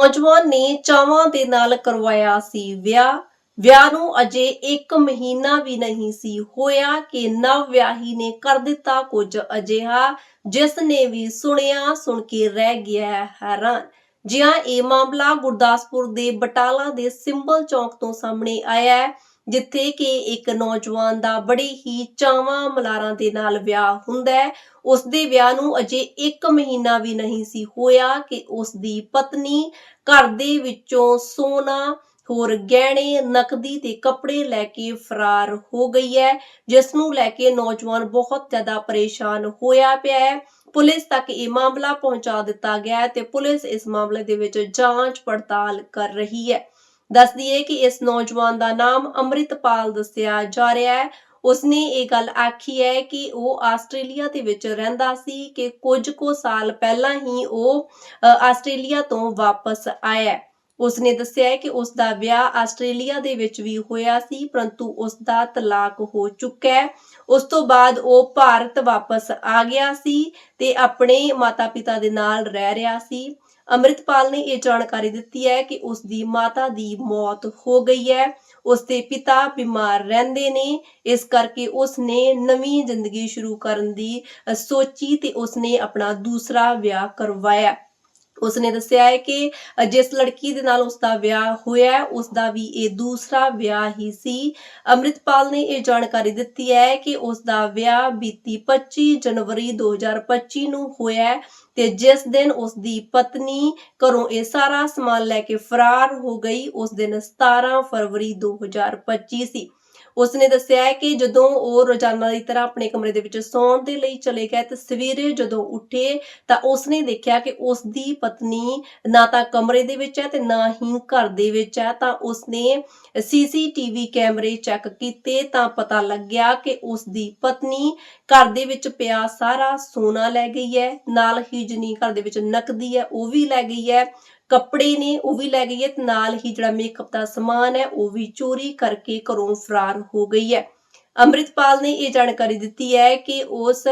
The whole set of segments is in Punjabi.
ਨੌਜਵਾਨ ਨੇ ਚਾਵਾਂ ਦੇ ਨਾਲ ਕਰਵਾਇਆ ਸੀ ਵਿਆਹ। ਵਿਆਹ ਨੂੰ ਅਜੇ 1 ਮਹੀਨਾ ਵੀ ਨਹੀਂ ਸੀ ਹੋਇਆ ਕਿ ਨਵ ਵਿਆਹੀ ਨੇ ਕਰ ਦਿੱਤਾ ਕੁਝ ਅਜਿਹਾ, ਜਿਸ ਨੇ ਵੀ ਸੁਣਿਆ, ਸੁਣ ਕੇ ਰਹਿ ਗਿਆ ਹੈਰਾਨ। ਜਿਹਾ ਇਹ ਮਾਮਲਾ ਗੁਰਦਾਸਪੁਰ ਦੇ ਬਟਾਲਾ ਦੇ ਸਿੰਬਲ ਚੌਕ ਤੋਂ ਸਾਹਮਣੇ ਆਇਆ ਹੈ ਜਿੱਥੇ ਕਿ ਇੱਕ ਨੌਜਵਾਨ ਦਾ ਬੜੇ ਹੀ ਚਾਵਾਂ ਮਲਾਰਾਂ ਦੇ ਨਾਲ ਵਿਆਹ ਹੁੰਦਾ ਹੈ। ਉਸ ਦੇ ਵਿਆਹ ਨੂੰ ਅਜੇ 1 ਮਹੀਨਾ ਵੀ ਨਹੀਂ ਸੀ ਹੋਇਆ ਕਿ ਉਸ ਦੀ ਪਤਨੀ ਘਰ ਦੇ ਵਿੱਚੋਂ ਸੋਨਾ, ਹੋਰ ਗਹਿਣੇ, ਨਕਦੀ ਤੇ ਕੱਪੜੇ ਲੈ ਕੇ ਫਰਾਰ ਹੋ ਗਈ ਹੈ, ਜਿਸ ਨੂੰ ਲੈ ਕੇ ਨੌਜਵਾਨ ਬਹੁਤ ਜ਼ਿਆਦਾ ਪਰੇਸ਼ਾਨ ਹੋਇਆ ਪਿਆ ਹੈ। ਪੁਲਿਸ ਤੱਕ ਇਹ ਮਾਮਲਾ ਪਹੁੰਚਾ ਦਿੱਤਾ ਗਿਆ ਹੈ ਤੇ ਪੁਲਿਸ ਇਸ ਮਾਮਲੇ ਦੇ ਵਿੱਚ ਜਾਂਚ ਪੜਤਾਲ ਕਰ ਰਹੀ ਹੈ। ਦੱਸ ਦਈਏ ਕਿ ਇਸ ਨੌਜਵਾਨ ਦਾ ਨਾਮ ਅੰਮ੍ਰਿਤਪਾਲ ਦੱਸਿਆ ਜਾ ਰਿਹਾ ਹੈ। ਉਸਨੇ ਇਹ ਗੱਲ ਆਖੀ ਹੈ ਕਿ ਉਹ ਆਸਟ੍ਰੇਲੀਆ ਦੇ ਵਿੱਚ ਰਹਿੰਦਾ ਸੀ ਕਿ ਕੁਝ ਕੁ ਸਾਲ ਪਹਿਲਾਂ ਹੀ ਉਹ ਆਸਟ੍ਰੇਲੀਆ ਤੋਂ ਵਾਪਸ ਆਇਆ ਉਸਨੇ ਦੱਸਿਆ ਹੈ ਕਿ ਉਸ ਦਾ ਵਿਆਹ ਆਸਟ੍ਰੇਲੀਆ ਦੇ ਵਿੱਚ ਵੀ ਹੋਇਆ ਸੀ, ਪਰੰਤੂ ਉਸ ਦਾ ਤਲਾਕ ਹੋ ਚੁੱਕਾ ਹੈ। ਉਸ ਤੋਂ ਬਾਅਦ ਉਹ ਭਾਰਤ ਵਾਪਸ ਆ ਗਿਆ ਸੀ ਤੇ ਆਪਣੇ ਮਾਤਾ-ਪਿਤਾ ਦੇ ਨਾਲ ਰਹਿ ਰਿਹਾ ਸੀ। ਅੰਮ੍ਰਿਤਪਾਲ ਨੇ ਇਹ ਜਾਣਕਾਰੀ ਦਿੱਤੀ ਹੈ ਕਿ ਉਸ ਦੀ ਮਾਤਾ ਦੀ ਮੌਤ ਹੋ ਗਈ ਹੈ। ਉਸ ਦੇ ਪਿਤਾ ਬਿਮਾਰ ਰਹਿੰਦੇ ਨੇ। ਇਸ ਕਰਕੇ ਉਸ ਨੇ ਨਵੀਂ ਜ਼ਿੰਦਗੀ ਸ਼ੁਰੂ ਕਰਨ ਦੀ ਸੋਚੀ ਤੇ ਉਸ ਨੇ ਆਪਣਾ ਦੂਸਰਾ ਵਿਆਹ ਕਰਵਾਇਆ। ਉਸਨੇ ਦੱਸਿਆ ਹੈ ਕਿ ਜਿਸ ਲੜਕੀ ਦੇ ਨਾਲ ਉਸ ਦਾ ਵਿਆਹ ਹੋਇਆ ਹੈ, ਉਸ ਦਾ ਵੀ ਇਹ ਦੂਸਰਾ ਵਿਆਹ ਹੀ ਸੀ। ਅੰਮ੍ਰਿਤਪਾਲ ਨੇ ਇਹ ਜਾਣਕਾਰੀ ਦਿੱਤੀ ਹੈ ਕਿ ਉਸ ਦਾ ਵਿਆਹ ਬੀਤੀ 25 ਜਨਵਰੀ 2025 ਨੂੰ ਹੋਇਆ ਤੇ ਜਿਸ ਦਿਨ ਉਸ ਦੀ ਪਤਨੀ ਘਰੋਂ ਇਹ ਸਾਰਾ ਸਮਾਨ ਲੈ ਕੇ ਫਰਾਰ ਹੋ ਗਈ ਉਸ ਦਿਨ 17 ਫਰਵਰੀ 2025 ਸੀ। ਉਸਨੇ ਦੱਸਿਆ ਹੈ ਕਿ ਜਦੋਂ ਉਹ ਰੋਜ਼ਾਨਾ ਦੀ ਤਰ੍ਹਾਂ ਆਪਣੇ ਕਮਰੇ ਦੇ ਵਿੱਚ ਸੌਣ ਦੇ ਲਈ ਚਲੇ ਗਏ ਤੇ ਸਵੇਰੇ ਜਦੋਂ ਉੱਠੇ ਤਾਂ ਉਸਨੇ ਦੇਖਿਆ ਕਿ ਉਸ ਦੀ ਪਤਨੀ ਨਾ ਤਾਂ ਕਮਰੇ ਦੇ ਵਿੱਚ ਹੈ ਤੇ ਨਾ ਹੀ ਘਰ ਦੇ ਵਿੱਚ ਹੈ। ਤਾਂ ਉਸਨੇ ਸੀਸੀਟੀਵੀ ਕੈਮਰੇ ਚੈੱਕ ਕੀਤੇ ਤਾਂ ਪਤਾ ਲੱਗਿਆ ਕਿ ਉਸ ਦੀ ਪਤਨੀ ਘਰ ਦੇ ਵਿੱਚ ਪਿਆ ਸਾਰਾ ਸੋਨਾ ਲੈ ਗਈ ਹੈ। ਨਾਲ ਹੀ ਜਿੰਨੀ ਘਰ ਦੇ ਵਿੱਚ ਨਕਦੀ ਹੈ ਉਹ ਵੀ ਲੈ ਗਈ ਹੈ। ਕੱਪੜੇ ਨੇ, ਉਹ ਵੀ ਲੈ ਗਈ ਹੈ ਤੇ ਨਾਲ ਹੀ ਜਿਹੜਾ ਮੇਕਅਪ ਦਾ ਸਮਾਨ ਹੈ, ਉਹ ਵੀ ਚੋਰੀ ਕਰਕੇ ਘਰੋਂ ਫਰਾਰ ਹੋ ਗਈ ਹੈ। ਅੰਮ੍ਰਿਤਪਾਲ ਨੇ ਇਹ ਜਾਣਕਾਰੀ ਦਿੱਤੀ ਹੈ ਕਿ ਉਸ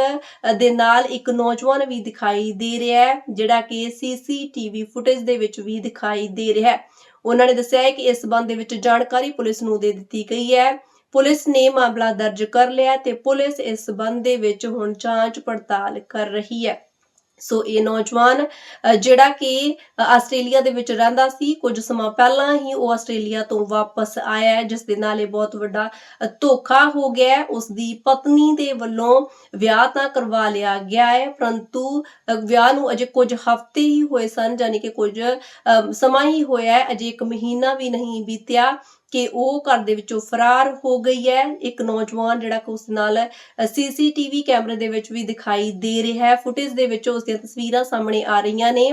ਦੇ ਨਾਲ ਇੱਕ ਨੌਜਵਾਨ ਵੀ ਦਿਖਾਈ ਦੇ ਰਿਹਾ ਹੈ, ਜਿਹੜਾ ਕਿ ਸੀਸੀਟੀਵੀ ਫੁਟੇਜ ਦੇ ਵਿੱਚ ਵੀ ਦਿਖਾਈ ਦੇ ਰਿਹਾ ਹੈ। ਉਹਨਾਂ ਨੇ ਦੱਸਿਆ ਹੈ ਕਿ ਇਸ ਸੰਬੰਧ ਦੇ ਵਿੱਚ ਜਾਣਕਾਰੀ ਪੁਲਿਸ ਨੂੰ ਦੇ ਦਿੱਤੀ ਗਈ ਹੈ। ਪੁਲਿਸ ਨੇ ਮਾਮਲਾ ਦਰਜ ਕਰ ਲਿਆ ਤੇ ਪੁਲਿਸ ਇਸ ਸੰਬੰਧ ਦੇ ਵਿੱਚ ਹੁਣ ਜਾਂਚ ਪੜਤਾਲ ਕਰ ਰਹੀ ਹੈ। ਸੋ ਇਹ ਨੌਜਵਾਨ ਜਿਹੜਾ ਕਿ ਆਸਟ੍ਰੇਲੀਆ ਦੇ ਵਿੱਚ ਰਹਿੰਦਾ ਸੀ, ਕੁਝ ਸਮਾਂ ਪਹਿਲਾਂ ਹੀ ਉਹ ਆਸਟ੍ਰੇਲੀਆ ਤੋਂ ਵਾਪਸ ਆਇਆ ਹੈ, ਜਿਸ ਦੇ ਨਾਲ ਇਹ ਬਹੁਤ ਵੱਡਾ ਧੋਖਾ ਹੋ ਗਿਆ ਹੈ। ਉਸ ਦੀ ਪਤਨੀ ਦੇ ਵੱਲੋਂ ਵਿਆਹ ਤਾਂ ਕਰਵਾ ਲਿਆ ਗਿਆ ਹੈ, ਪਰੰਤੂ ਵਿਆਹ ਨੂੰ ਅਜੇ ਕੁਝ ਹਫ਼ਤੇ ਹੀ ਹੋਏ ਸਨ ਯਾਨੀ ਕਿ ਕੁਝ ਸਮਾਂ ਹੀ ਹੋਇਆ ਹੈ, ਅਜੇ ਇੱਕ ਮਹੀਨਾ ਵੀ ਨਹੀਂ ਬੀਤਿਆ। ਕਿ ਉਹ ਘਰ ਦੇ ਵਿੱਚੋਂ ਫਰਾਰ ਹੋ ਗਈ ਹੈ। ਇੱਕ ਨੌਜਵਾਨ ਜਿਹੜਾ ਕਿ ਉਸ ਨਾਲ ਸੀਸੀਟੀਵੀ ਕੈਮਰੇ ਦੇ ਵਿੱਚ ਵੀ ਦਿਖਾਈ ਦੇ ਰਿਹਾ ਹੈ। ਫੁਟੇਜ ਦੇ ਵਿੱਚ ਉਸ ਦੀਆਂ ਤਸਵੀਰਾਂ ਸਾਹਮਣੇ ਆ ਰਹੀਆਂ ਨੇ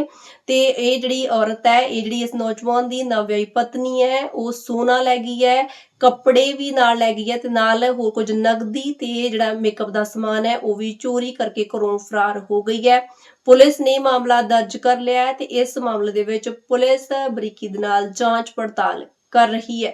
ਤੇ ਇਹ ਜਿਹੜੀ ਔਰਤ ਹੈ, ਇਹ ਜਿਹੜੀ ਇਸ ਨੌਜਵਾਨ ਦੀ ਨਵਵਿਆਹੀ ਪਤਨੀ ਹੈ, ਉਹ ਸੋਨਾ ਲੈ ਗਈ ਹੈ, ਕੱਪੜੇ ਵੀ ਨਾਲ ਲੈ ਗਈ ਹੈ ਤੇ ਨਾਲ ਹੋਰ ਕੁਝ ਨਗਦੀ ਤੇ ਜਿਹੜਾ ਮੇਕਅਪ ਦਾ ਸਮਾਨ ਹੈ, ਉਹ ਵੀ ਚੋਰੀ ਕਰਕੇ ਘਰੋਂ ਫਰਾਰ ਹੋ ਗਈ ਹੈ। ਪੁਲਿਸ ਨੇ ਮਾਮਲਾ ਦਰਜ ਕਰ ਲਿਆ ਹੈ ਤੇ ਇਸ ਮਾਮਲੇ ਦੇ ਵਿੱਚ ਪੁਲਿਸ ਬਰੀਕੀ ਦੇ ਨਾਲ ਜਾਂਚ ਪੜਤਾਲ ਕਰ ਰਹੀ ਹੈ।